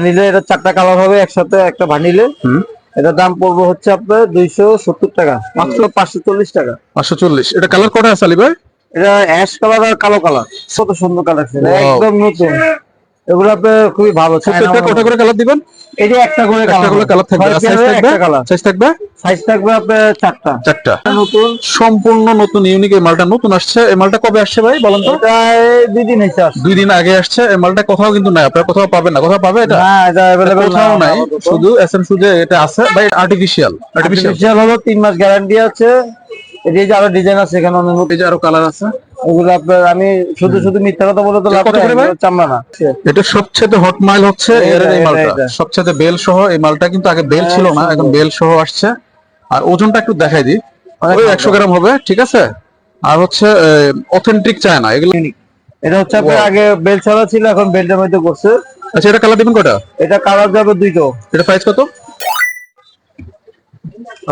নিলে এটা চারটা কালার হবে একসাথে একটা ভানিলে হুম। এটা দাম পড়বে হচ্ছে আপনার দুইশো সত্তর টাকা মাত্র পাঁচশো চল্লিশ টাকা। পাঁচশো চল্লিশ। এটা কালার কটা আছে আলি ভাই? এটা অ্যাশ কালার আর কালো কালার কত সুন্দর কালার একদম নতুন। এগুলো আপনার খুবই ভালো প্রত্যেকটা কটা করে কালার দিবেন? একটা করে একটা করে কালার থাকবে। সাইজ থাকবে সাইজ থাকবে? সাইজ থাকবে আপনার চারটা। চারটা। নতুন। সম্পূর্ণ নতুন ইউনিক এই মালটা নতুন আসছে। এই মালটা কবে আসছে ভাই বলেন তো? এটা দুই দিন আসছে। দুই দিন আগে আসছে। এই মালটা কোথাও কিন্তু নাই। আপনারা কোথাও পাবেন না। কোথাও পাবে এটা? না এটা কোথাও নাই। শুধু এস এম সুজে এটা আছে। ভাই আর্টিফিশিয়াল আর্টিফিশিয়াল আর্টিফিশিয়াল হলো তিন মাস গ্যারান্টি আছে। এই যে আরও ডিজাইন আছে এখানে অনেক এই যে আরও কালার আছে। ওগুলো আপনার আমি শুধু শুধু মিথ্যা কথা বলে তো লাভ চামড়া না। এটা সবচেয়ে হট মাইল হচ্ছে এর এই মালটা। সবচেয়ে বেল সহ এই মালটা কিন্তু আগে বেল ছিল না এখন বেল সহ আসছে। আর ওজনটা একটু দেখাই দিই। ওই। একশো গ্রাম হবে ঠিক আছে? আর হচ্ছে অথেন্টিক চায়না এগুলো এটা হচ্ছে আপনার আগে বেল ছাড়া ছিল এখন বেলটার মধ্যে করছে। আচ্ছা এটা কালার দিবেন কটা এটা কালার যাবে দুইটো। এটা প্রাইস কত?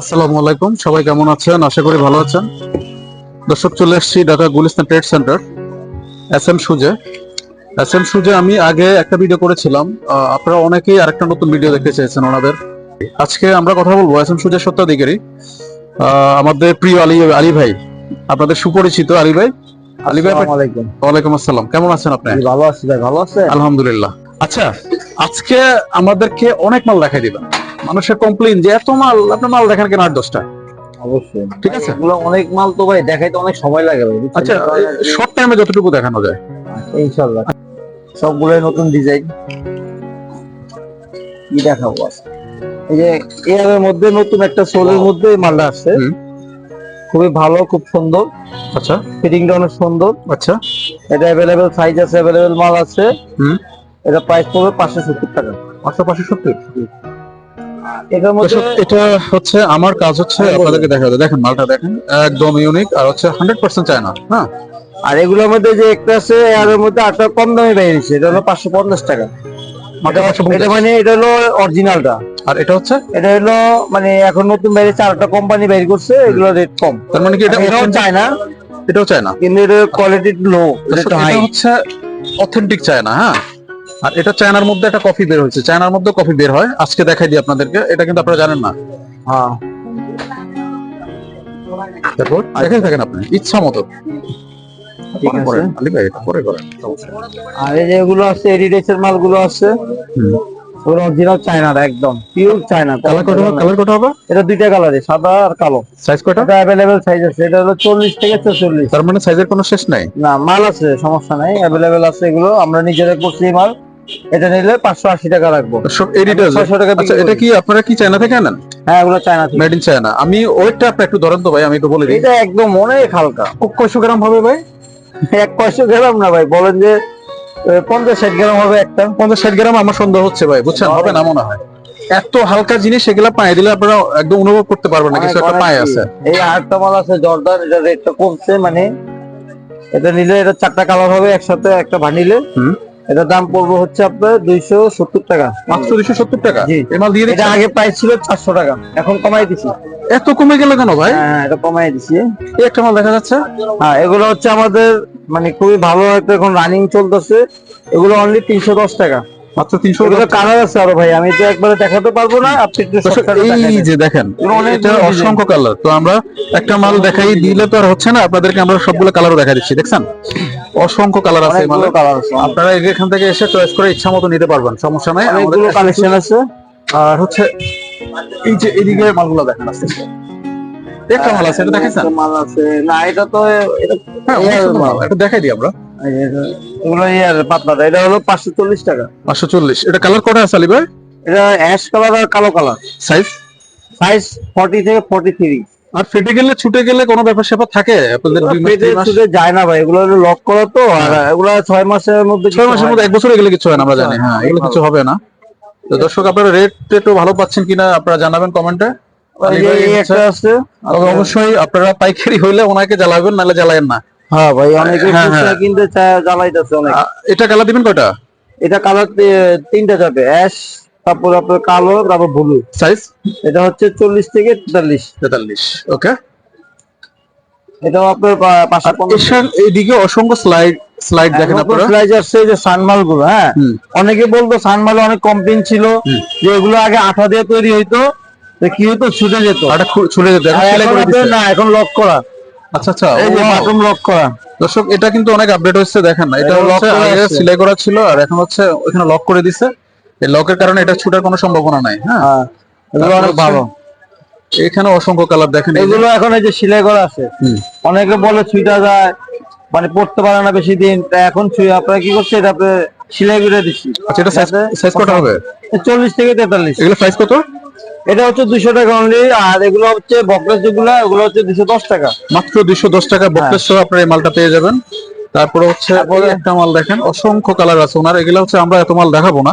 আসসালামু আলাইকুম সবাই কেমন আছেন? আশা করি ভালো আছেন। দর্শক চলে এসেছি Dhaka Gulistan trade centre S M সুজে। S M সুজে আমি আগে একটা ভিডিও করেছিলাম। আপনারা অনেকেই আরেকটা নতুন ভিডিও দেখতে চেয়েছেন ওনাদের। আজকে আমরা কথা বলব এস এম সুজের সত্যাধিকারী আমাদের প্রিয় আলী আলী ভাই আপনাদের সুপরিচিত আলী ভাই। আলী ভাই ওয়ালাইকুম আসসালাম। কেমন আছেন আপনি? ভালো আছি ভাই ভালো আছে আলহামদুলিল্লাহ। আচ্ছা আজকে আমাদেরকে অনেক মাল দেখাই দিবেন। মানুষের কমপ্লেইন যে এত মাল আপনার মাল দেখেন কেন? আট দশটা। অবশ্যই। ঠিক আছে। এগুলো অনেক মাল তো ভাই দেখাইতে অনেক সময় লাগে ভাই আচ্ছা শর্ট টাইমে যতটুকু দেখানো যায়? ইনশাল্লাহ। সবগুলোই নতুন ডিজাইন কি দেখাবো এই যে এর মধ্যে নতুন একটা সোলের মধ্যে মালটা আসছে। খুবই ভালো খুব সুন্দর। আচ্ছা। ফিটিংটা অনেক সুন্দর। আচ্ছা। এটা অ্যাভেলেবেল সাইজ আছে অ্যাভেলেবেল মাল আছে। এটা প্রাইস পড়বে পাঁচশো সত্তর টাকা। পাঁচশো পাঁচশো সত্তর? এটার মধ্যে এটা হচ্ছে আমার কাজ হচ্ছে হ্যাঁ, আপনাদেরকে দেখা যায় দেখেন মালটা দেখেন একদম ইউনিক আর হচ্ছে হান্ড্রেড পার্সেন্ট চায়না হ্যাঁ? আর এগুলোর মধ্যে যে একটা আছে এর মধ্যে আটটা কম দামে বেরিয়েছে এটা হলো পাঁচশো পঞ্চাশ টাকা। এটা- মানে এটা হলো অরিজিনালটা আর এটা হচ্ছে? এটা হলো মানে এখন নতুন বাইরে চারটা কোম্পানি বের করছে এগুলো রেট কম। তার মানে কি এটা এটাও চায় না এটাও চায়না? কিন্তু এটার কোয়ালিটি লো দর্শক, এটা এটা হচ্ছে অথেন্টিক চায়না হ্যাঁ? আর এটা চায়নার মধ্যে একটা কফি বের হয়েছে। চায়নার মধ্যে কফি বের হয়। আজকে দেখাই দিই আপনাদেরকে। এটা কিন্তু আপনারা জানেন না। হ্যাঁ। তারপর দেখেন থাকেন আপনি। ইচ্ছা মতো। ঠিক পরে আছে। করেন, আলী ভাই এটা পরে করেন। সমস্যা নেই। আর এই যে আছে এডিডেক্সের মালগুলো আছে। ওগুলো অরিজিনাল চায়না একদম। পিওর চায়না কালার কটা হবে? কালার কটা হবে? এটা দুইটা কালারে সাদা আর কালো। সাইজ কটা এটা অ্যাভেলেবেল সাইজ আছে। এটা হলো চল্লিশ থেকে চল্লিশ তার মানে সাইজের কোনো শেষ নাই? না মাল আছে সমস্যা নাই। আছে এগুলো। আমরা নিজেরা করছি মাল। এটা নিলে পাঁচশো আশি টাকা রাখব সব এডিটার ছয়শো টাকা আচ্ছা এটা কি আপনারা কি চায়না থেকে আনেন? হ্যাঁ এগুলো চায়না থেকে। মেড ইন চায়না আমি ওয়েটটা আপনি একটু ধরেন তো ভাই আমি একটু বলে দিই। এটা একদম অনেক হালকা। কয়শো গ্রাম হবে ভাই? এক কয়শো গ্রাম না ভাই বলেন যে পঞ্চাশ ষাট গ্রাম হবে একটা। পঞ্চাশ ষাট গ্রাম আমার সন্দেহ হচ্ছে ভাই বুঝছেন? হবে না মনে হয়। এত হালকা জিনিস এগুলা পায়ে দিলে আপনারা একদম অনুভব করতে পারবেন না কিছু একটা পায়ে আছে। এই আরেকটা মাল আছে জর্দান এটা রেটটা কমছে মানে এটা নিলে এটা চারটা কালার হবে একসাথে একটা ভানিলে হুম। এটা দাম পড়বে হচ্ছে আপনার দুইশো সত্তর টাকা। মাত্র দুইশো সত্তর টাকা? জি। মাল দিয়ে এটা আগে প্রাইস ছিল চারশো টাকা এখন কমাই দিছি। এত কমে গেল কেন ভাই? হ্যাঁ এটা কমাই দিছি। এই একটা মাল দেখা যাচ্ছে? হ্যাঁ এগুলো হচ্ছে আমাদের মানে খুবই ভালো একটা এখন রানিং চলতেছে। এগুলো অনলি তিনশো দশ টাকা। মাত্র তিনশো কালার আছে আরও ভাই আমি তো একবারে দেখাতে পারব না আপনি এই যে দেখেন এটা অসংখ্য কালার। তো আমরা একটা মাল দেখাই দিলে তো আর হচ্ছে না আপনাদেরকে আমরা সবগুলো কালারও দেখা দিচ্ছি দেখছেন? অসংখ্য কালার আছে এই কালার আছে। আপনারা এখান থেকে এসে চয়েস করে ইচ্ছা মতো নিতে পারবেন সমস্যা নাই। অনেকগুলো কালেকশন আছে। আর হচ্ছে এই যে এদিকে মালগুলো দেখেন আস্তে একটা মাল আছে এটা দেখেছেন মাল আছে। না এটা তো এটা হ্যাঁ এটা দেখাই দিই আমরা। এগুলো ইয়ার পাতলাটা এটা হলো পাঁচশো চল্লিশ টাকা। পাঁচশো চল্লিশ। এটা কালার কটা আছে আলী ভাই? এটা অ্যাশ কালার আর কালো কালার সাইজ সাইজ ফর্টি থেকে ফর্টি থ্রি আর ফেটে গেলে ছুটে গেলে কোনো ব্যাপার স্যাপার থাকে? আপনাদের যায় না ভাই এগুলো লক করা তো আর এগুলো ছয় মাসের মধ্যে ছয় মাসের মধ্যে এক বছরে গেলে কিছু হয় না আমরা জানি। হ্যাঁ এগুলো কিছু হবে না। তো দর্শক আপনারা রেট টেটও ভালো পাচ্ছেন কিনা আপনারা জানাবেন কমেন্টে তবে অবশ্যই আপনারা পাইকারি হইলে ওনাকে জ্বালাবেন নাহলে জ্বালায়েন না। হ্যাঁ ভাই অনেকে হ্যাঁ, খুচরা হ্যাঁ। কিনতে চায় জ্বালাইতেছে অনেক। এটা কালার দিবেন কয়টা? এটা কালার তিনটা যাবে অ্যাশ তারপর আপনার কালো তারপর ব্লু। সাইজ? এটা হচ্ছে চল্লিশ থেকে তেতাল্লিশ। তেতাল্লিশ ওকে। এটাও আপনার পা- পাঁচশো আর পঞ্চাশ। এর এইদিকে অসংখ্য স্লাইড স্লাইড দেখেন আপনারা। প্রাইস আসছে যে সানমালগুলো হ্যাঁ অনেকে বলতো সানমালে অনেক কমপ্লেন ছিল। যে এগুলো আগে আঠা দিয়ে তৈরি হইতো কি হতো ছুটে যেত। আটা ছুলে যেত না এখন লক করা। আচ্ছা আচ্ছা এই যে! বাটন লক করা। দর্শক এটা কিন্তু অনেক আপডেট হচ্ছে দেখেন। না এটা হচ্ছে আগে। সেলাই করা ছিল আর এখন হচ্ছে ওখানে লক করে দিছে। এই লকের কারণে এটা ছুটার কোনো সম্ভাবনা নাই হ্যাঁ? হ্যাঁ। এগুলো অনেক ভালো। এখানে অসংখ্য কালার দেখেন এগুলো এখন এই যে সেলাই করা আছে। অনেকে বলে ছুইটা যায় মানে পড়তে পারে না বেশি দিন। তা এখন ছুঁয়ে আপনারা কি করছে এটা আপনি সেলাই করে দিচ্ছি। আচ্ছা এটা সাইজ সাইজ কত হবে? চল্লিশ থেকে তেতাল্লিশ। এগুলো প্রাইস কত? এটা হচ্ছে দুশো টাকা অনলি আর এগুলো হচ্ছে বকলেস যেগুলো ওগুলো হচ্ছে দুশো দশ টাকা। মাত্র দুইশো দশ টাকা বক্সের সহ আপনার এই মালটা পেয়ে যাবেন। তারপরে হচ্ছে একটা মাল দেখেন অসংখ্য কালার আছে। ওনার এগুলো হচ্ছে আমরা এত মাল দেখাবো না।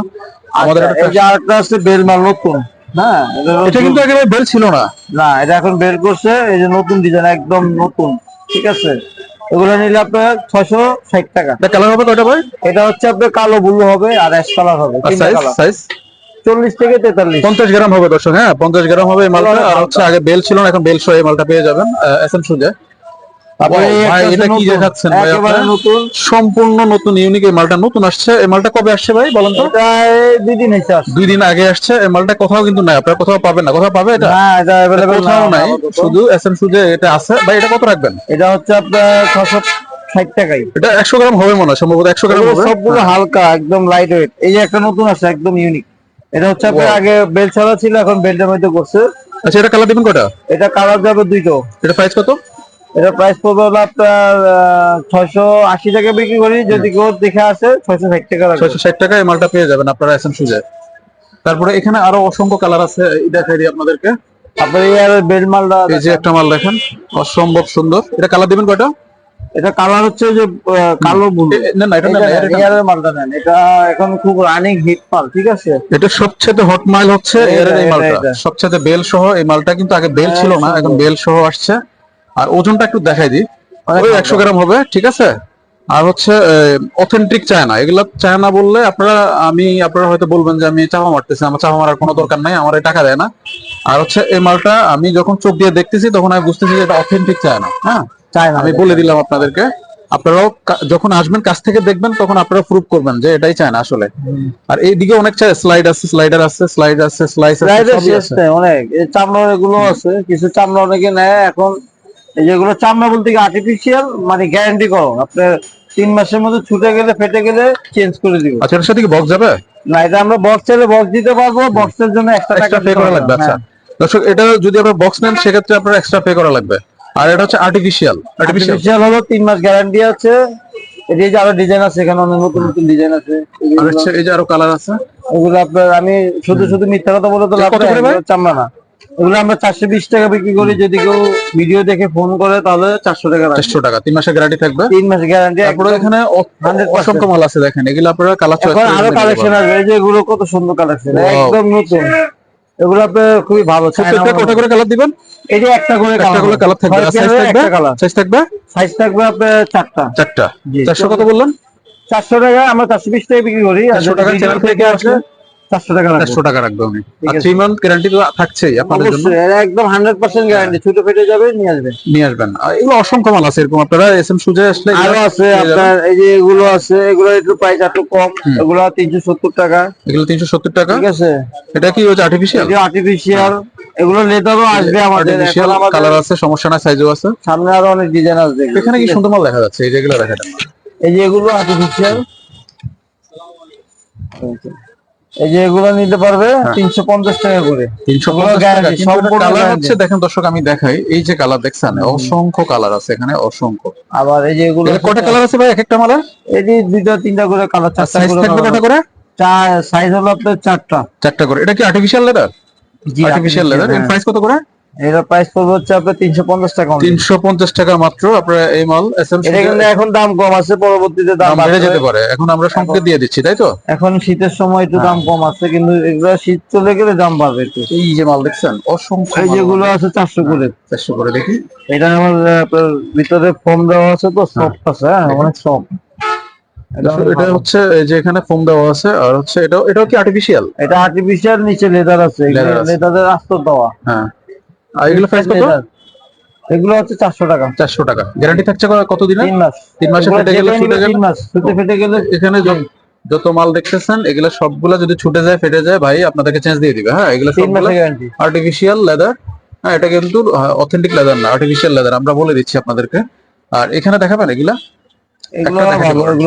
আমাদের আচ্ছা, একটা আরেকটা আছে বেল মাল নতুন। হ্যাঁ এটা কিন্তু একেবারে বেল ছিল না। না এটা এখন বের করছে এই যে নতুন ডিজাইন একদম নতুন। ঠিক আছে? এগুলো নিলে আপনার ছয়শো ষাট টাকা। কালার হবে কয়টা ভাই? এটা হচ্ছে আপনার কালো ব্লু হবে আর অ্যাশ কালার হবে সাইজ সাইজ চল্লিশ থেকে তেতাল্লিশ। পঞ্চাশ গ্রাম হবে দর্শক হ্যাঁ পঞ্চাশ গ্রাম হবে মালটা। আর হচ্ছে আগে বেল ছিল না এখন বেল সহ মালটা পেয়ে যাবেন এস এম সুজে। সম্পূর্ণ নতুন ইউনিক এই মালটা। নতুন আসছে এই মালটা কবে আসছে ভাই বলেন তো? দুই দিন দুই দিন আগে আসছে এই মালটা কোথাও কিন্তু নাই আপনারা কোথাও পাবেন না। কোথাও পাবে এটা? কোথাও নাই শুধু এস এম সুজে এটা আছে। ভাই এটা কত রাখবেন? এটা হচ্ছে আপনার ছশো ষাট টাকাই। এটা একশো গ্রাম হবে মনে হয় সম্ভবত একশো গ্রাম হবে। সবগুলো হালকা একদম লাইট ওয়েট এই যে একটা নতুন আছে একদম ইউনিক এটা হচ্ছে আপনার আগে বেল ছাড়া ছিল এখন বেল্টের মধ্যে করছে আচ্ছা এটা কালার দিবেন কয়টা? এটা কালার যাবে দুইটো। এটা প্রাইস কত? এটা প্রাইস পড়বে হলো আপনার ছয়শো আশি টাকা বিক্রি করি যদি কেউ দেখে আসে ছয়শো ষাট টাকা লাগবে। ছয়শো ষাট টাকা এই মালটা পেয়ে যাবেন আপনারা এস এম সুজে তারপরে এখানে আরও অসংখ্য কালার আছে দেখাই দিই আপনাদেরকে। তারপরে এই আর বেল মালটা এই যে একটা মাল দেখেন অসম্ভব সুন্দর। এটা কালার দিবেন কয়টা? এটা কালার হচ্ছে যে কালো ব্লু না না এটা না। এয়ারের মালটা নেন। এটা এখন খুব রানিং হিট মাল ঠিক আছে? এটা সবচেয়ে হট মাইল হচ্ছে এটা, এর এই মালটা। সবচেয়ে বেল সহ এই মালটা কিন্তু আগে বেল ছিল না এখন বেল সহ আসছে। আর ওজনটা একটু দেখাই দিই। ওই। একশো গ্রাম হবে ঠিক আছে? আর হচ্ছে অথেন্টিক চায়না। এগুলা চায়না বললে আপনারা আমি আপনারা হয়তো বলবেন যে আমি চাপা মারতেছি আমার চাপা মারার কোনো দরকার নাই আমার টাকা দেয় না। আর হচ্ছে এই মালটা আমি যখন চোখ দিয়ে দেখতেছি তখন আমি বুঝতেছি যে এটা অথেন্টিক চায়না হ্যাঁ? চায় না আমি বলে দিলাম আপনাদেরকে। আপনারাও যখন আসবেন কাছ থেকে দেখবেন তখন আপনারা প্রুভ করবেন যে এটাই চায়না আসলে। আর এইদিকে অনেক স্লাইড আছে স্লাইডার আছে স্লাইড আছে স্লাইস আছে অনেক। এই চামড়ার এগুলো আছে কিছু চামড়া অনেকে নেয় এখন এই যেগুলো চামড়া বলতে কি আর্টিফিশিয়াল মানে গ্যারান্টি করো আপনার তিন মাসের মধ্যে ছুটে গেলে ফেটে গেলে চেঞ্জ করে দিব আচ্ছা এর সাথে কি বক্স যাবে? না এটা আমরা বক্স চাইলে বক্স দিতে পারব বক্সের জন্য এক্সট্রা টাকা পে করা লাগবে আচ্ছা। হ্যাঁ। দর্শক এটা যদি আপনারা বক্স নেন সেক্ষেত্রে আপনার এক্সট্রা পে করা লাগবে। আর এটা হচ্ছে আর্টিফিশিয়াল আর্টিফিশিয়াল হলো তিন মাস গ্যারান্টি আছে। এই যে আরও ডিজাইন আছে এখানে অনেক নতুন নতুন ডিজাইন আছে। আর হচ্ছে এই যে আরও কালার আছে? এগুলো আপনার আমি শুধু শুধু মিথ্যা কথা বলে তো লাভ নাই, চামড়া না। এগুলো আমরা চারশো বিশ টাকা বিক্রি করি যদি কেউ ভিডিও দেখে ফোন করে তাহলে চারশো টাকা চারশো টাকা তিন মাসের গ্যারান্টি থাকবে? তিন মাস গ্যারান্টি তারপরে এখানে অ- 100% অসংখ্য মাল আছে দেখেন এগুলো আপনারা কালার আরও কালেকশন আসবে এই যে এগুলো কত সুন্দর কালেকশন. একদম নতুন। এগুলো আপনার খুবই ভালো প্রত্যেকটা কটা করে কালার দিবেন? এই যে একটা করে একটা করে কালার থাকবে। সাইজ থাকবে একটা সাইজ থাকবে? সাইজ থাকবে আপনার চারটা। চারটা। চারশো কত বললেন? চারশো টাকা আমরা চারশো বিশ টাকা বিক্রি করি। চারশো টাকা চ্যানেল থেকে থেকে আসলে? চারশো টাকা চারশো টাকা রাখবে উনি আর আছে। থ্রি মান্থ গ্যারান্টি তো থাকছেই আপনাদের জন্য। একদম হান্ড্রেড পার্সেন্ট গ্যারান্টি ছুটে ফেটে যাবে নিয়ে আসবে। নিয়ে আসবেন। আর এগুলো অসংখ্য মাল আছে এরকম। আপনারা এস এম সুজে আসলে আরও আছে আপনার এই যে এগুলো আছে এগুলো একটু প্রাইস একটু কম। এগুলো তিনশো সত্তর টাকা। এগুলো তিনশো সত্তর টাকা? ঠিক আছে। এটা কি হচ্ছে আর্টিফিশিয়াল আর্টিফিশিয়াল এগুলো লেদারও আসবে আমাদের। কালার আছে সমস্যা নাই সাইজও আছে। সামনে আরও অনেক ডিজাইন আসবে। এখানে কি সুন্দর মাল দেখা যাচ্ছে? এই যেগুলো দেখা যাচ্ছে এই যে এগুলো আর্টিফিশিয়াল এই যে এগুলো নিতে পারবে তিনশো পঞ্চাশ টাকা করে। তিনশো এগুলো guarantee, সম্পূর্ণ কালার হচ্ছে দেখেন দর্শক আমি দেখাই। এই যে কালার দেখছেন অসংখ্য কালার আছে এখানে অসংখ্য। আবার এই যে এগুলো কটা কালার আছে ভাই এক একটা মালের? এই যে দুইটা তিনটা করে কালার সাইজ করে থাকবে কটা করে? সাইজ হলো আপনার চারটা। চারটা করে। এটা কি আর্টিফিশিয়াল লেদার জি আর্টিফিশিয়াল লেদার এর হ্যাঁ। প্রাইস কত করে? এটা প্রাইস পড়বে হচ্ছে আপনার তিনশো পঞ্চাশ টাকা তিনশো পঞ্চাশ টাকা মাত্র আপনার এই মাল এটা কিন্তু এখন দাম কম আছে পরবর্তীতে দাম বেড়ে যেতে পারে। এখন আমরা সংকেত দিয়ে দিচ্ছি তাই তো? এখন শীতের সময় একটু দাম কম আছে কিন্তু এগুলো শীত চলে গেলে দাম বাড়বে একটু। এই যে মাল দেখছেন অসংখ্য এই যেগুলো আছে চারশো করে। চারশো করে দেখি। এটা আমার আপনার ভিতরে ফোম দেওয়া আছে তো সফট আছে হ্যাঁ অনেক সফট এটা এটা। হচ্ছে যে এখানে ফোম দেওয়া আছে আর হচ্ছে এটা এটাও কি আর্টিফিশিয়াল এটা আর্টিফিশিয়াল নিচে লেদার আছে। লেদারের আস্তর দেওয়া। হ্যাঁ। আর এগুলো প্রাইস কত? এগুলো হচ্ছে চারশো টাকা। চারশো টাকা। গ্যারান্টি থাকছে ক- কতদিনের তিন মাস। তিন মাসে ফেটে গেলে ছুটে গেলে ছুটে ফেটে গেলে এখানে যত মাল দেখতেছেন এগুলো সবগুলা যদি ছুটে যায় ফেটে যায় ভাই আপনাদেরকে চেঞ্জ দিয়ে দিবে হ্যাঁ? এগুলো সবগুলো আর্টিফিশিয়াল লেদার হ্যাঁ? এটা কিন্তু অথেন্টিক লেদার না আর্টিফিশিয়াল লেদার আমরা বলে দিচ্ছি আপনাদেরকে। আর এখানে দেখাবেন এগুলা?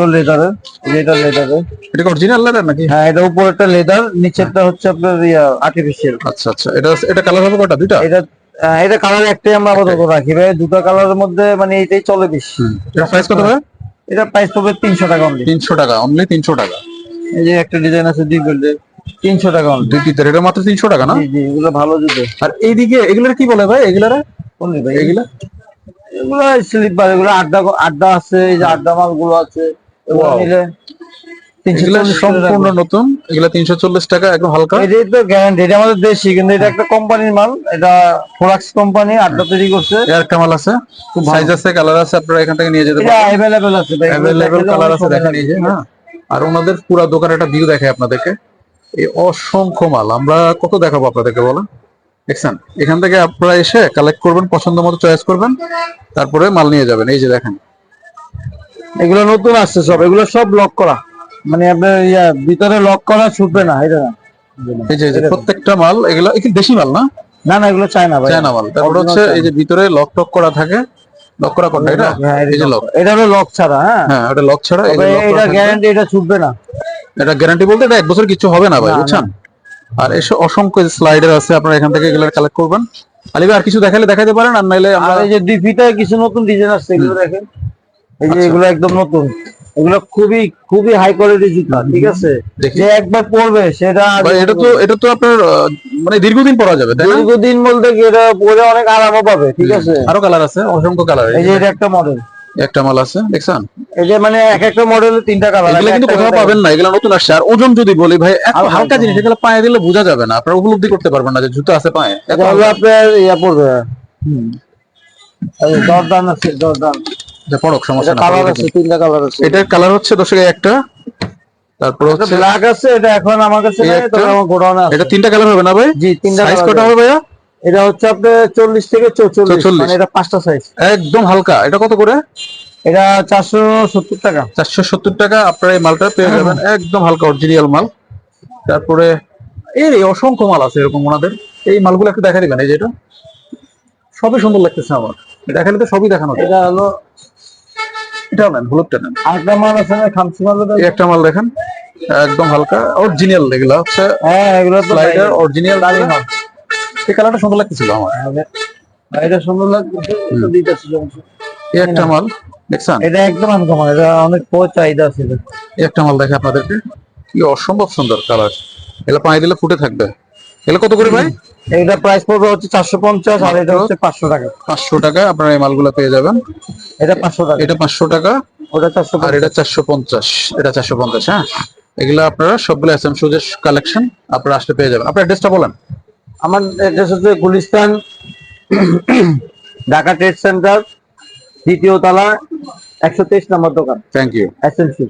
লেদারের এটা লেদারের এটা অরিজিনাল লেদার নাকি? হ্যাঁ এটা উপরেরটা লেদার নিচেরটা হচ্ছে আপনার আর্টিফিশিয়াল আচ্ছা আচ্ছা। এটা এটা কালার হবে কটা? দুইটা? এটা এটা কালার একটাই আমরা আপাতত রাখি। ভাই দুটো কালারের মধ্যে মানে এটাই চলে বেশি। এটা প্রাইস কত ভাই? এটা প্রাইস পড়বে তিনশো টাকা অনলি তিনশো টাকা অনলি তিনশো টাকা। এই যে একটা ডিজাইন আছে দুই বেল্টের তিনশো টাকা অনলি দুই পিসের এটা মাত্র তিনশো টাকা না? জি জি এগুলো ভালো জুতো। আর এইদিকে এগুলোর কি বলে ভাই? এগুলার? অনলি ভাই। এগুলা? এগুলো স্লিপার এগুলো আড্ডা আড্ডা আছে এই যে আড্ডা মালগুলো আছে। এগুলো নিলে এগুলা সম্পূর্ণ নতুন এগুলা তিনশো চল্লিশ টাকা একদম হালকা। এটাই তো গ্যারান্টি এটা আমাদের দেশি কিন্তু এটা একটা কোম্পানির মাল এটা ফোরাক্স কোম্পানি আড্ডা তৈরি করছে। এর কামাল আছে। সাইজ আছে কালার আছে আপনারা এখান থেকে নিয়ে যেতে পারেন অ্যাভেলেবেল আছে অ্যাভেলেবল কালার আছে সময় দেখেন লাগে। এই যে হ্যাঁ। আর ওনাদের পুরো দোকানের একটা ভিউ দেখায় আপনাদেরকে। এই অসংখ্য মাল আমরা কত দেখাবো আপনাদেরকে বলেন? দেখছেন? এখান থেকে আপনারা এসে কালেক্ট করবেন পছন্দ মতো চয়েস করবেন তারপরে মাল নিয়ে যাবেন এই যে দেখেন। এগুলো নতুন আসছে সব এগুলো সব লক করা। মানে আপনার ইয়া ভিতরে লক করা ছুটবে না এটা না। এই যে এই যে প্রত্যেকটা মাল এগুলো এগুলো দেশি মাল না? না না এগুলো চায় না ভাই। চায়না মাল। তারপর হচ্ছে এই যে ভিতরে লক টক করা থাকে। লক করা কোনটা এটা? হ্যাঁ, এই যে লক এটা হলো লক ছাড়া হ্যাঁ। হ্যাঁ এটা লক ছাড়া এটা গ্যারান্টি এটা ছুটবে না। এটা গ্যারান্টি বলতে এটা এক বছর কিছু হবে না ভাই। বুঝছেন? আর এসে অসংখ্য স্লাইডার আছে আপনারা এখান থেকে এগুলো কালেক্ট করবেন। আলী আর কিছু দেখালে দেখাতে পারেন আর নাইলে আমরা এই যে দুই ফিটায় কিছু নতুন ডিজাইন আসছে এগুলো দেখেন। এই যে এগুলো একদম নতুন। এগুলো খুবই খুবই হাই কোয়ালিটি জুতা ঠিক আছে? যে একবার পরবে সেটা এটা তো এটা তো আপনার মানে দীর্ঘদিন পরা যাবে তাই না? দীর্ঘদিন বলতে কি এটা পরে অনেক আরামও পাবে ঠিক আছে? আরও কালার আছে অসংখ্য কালার এই যে এটা একটা মডেল একটা মাল আছে দেখছেন? এই যে মানে এক একটা মডেলে তিনটা কালার এগুলো কিন্তু কোথাও পাবেন না এগুলো নতুন আসছে। আর ওজন যদি বলি ভাই হালকা জিনিস এগুলো পায়ে দিলে বোঝা যাবে না আপনারা উপলব্ধি করতে পারবেন না যে জুতো আছে পায়ে। এত আপনার ইয়া পড়বে এই জর্দান আছে জর্দান যে পড়ক সমস্যা না কালার আছে তিনটা কালার আছে। এটার কালার হচ্ছে দর্শক একটা তারপর হচ্ছে ব্ল্যাক আছে এটা এখন আমার কাছে নাই তবে আমার গোডাউনে আছে। এটা তিনটা কালার হবে না ভাই? জি তিনটা সাইজ কত হবে। ভাইয়া? এটা হচ্ছে আপনার চল্লিশ থেকে 44 মানে এটা পাঁচটা সাইজ একদম হালকা। এটা কত করে? এটা চারশো সত্তর টাকা। চারশো সত্তর টাকা আপনারা এই মালটা পেয়ে যাবেন। একদম হালকা অরিজিনাল মাল। তারপরে এর এই অসংখ্য মাল আছে এরকম ওনাদের। এই মালগুলো একটু দেখা দিবেন এই যে এটা। সবই সুন্দর লাগতেছে আমার। দেখালে তো সবই দেখানো এটা হলো এটা নেন হলুদটা নেন। আরেকটা মাল আছে খামসি মাল একটা মাল দেখেন একদম হালকা অরিজিনাল এগুলা হচ্ছে হ্যাঁ এগুলো তো স্লাইডার অরিজিনাল দামি মাল। এই কালারটা সুন্দর লাগতেছিল আমার। এটা সুন্দর এটা এই একটা মাল দেখছেন? এটা একদম আনকমন এটা অনেক পো চাহিদা আছে এই একটা মাল দেখে আপনাদেরকে কি অসম্ভব সুন্দর কালার। এগুলো পায়ে দিলে ফুটে থাকবে। এগুলো কত করে ভাই? এটা প্রাইস পড়বে হচ্ছে চারশো পঞ্চাশ আর এটা হচ্ছে পাঁচশো টাকা। পাঁচশো টাকা আপনারা এই মালগুলো পেয়ে যাবেন। এটা পাঁচশো টাকা। এটা পাঁচশো টাকা ওটা চারশো আর এটা চারশো পঞ্চাশ এটা চারশো পঞ্চাশ হ্যাঁ? এগুলো আপনারা সবগুলো এস এম সুজের কালেকশন আপনারা আসলে পেয়ে যাবেন। আপনার অ্যাড্রেসটা বলেন। আমার অ্যাড্রেস হচ্ছে গুলিস্তান ঢাকা ট্রেড সেন্টার দ্বিতীয় তলা একশো তেইশ নম্বর দোকান। Thank you SNC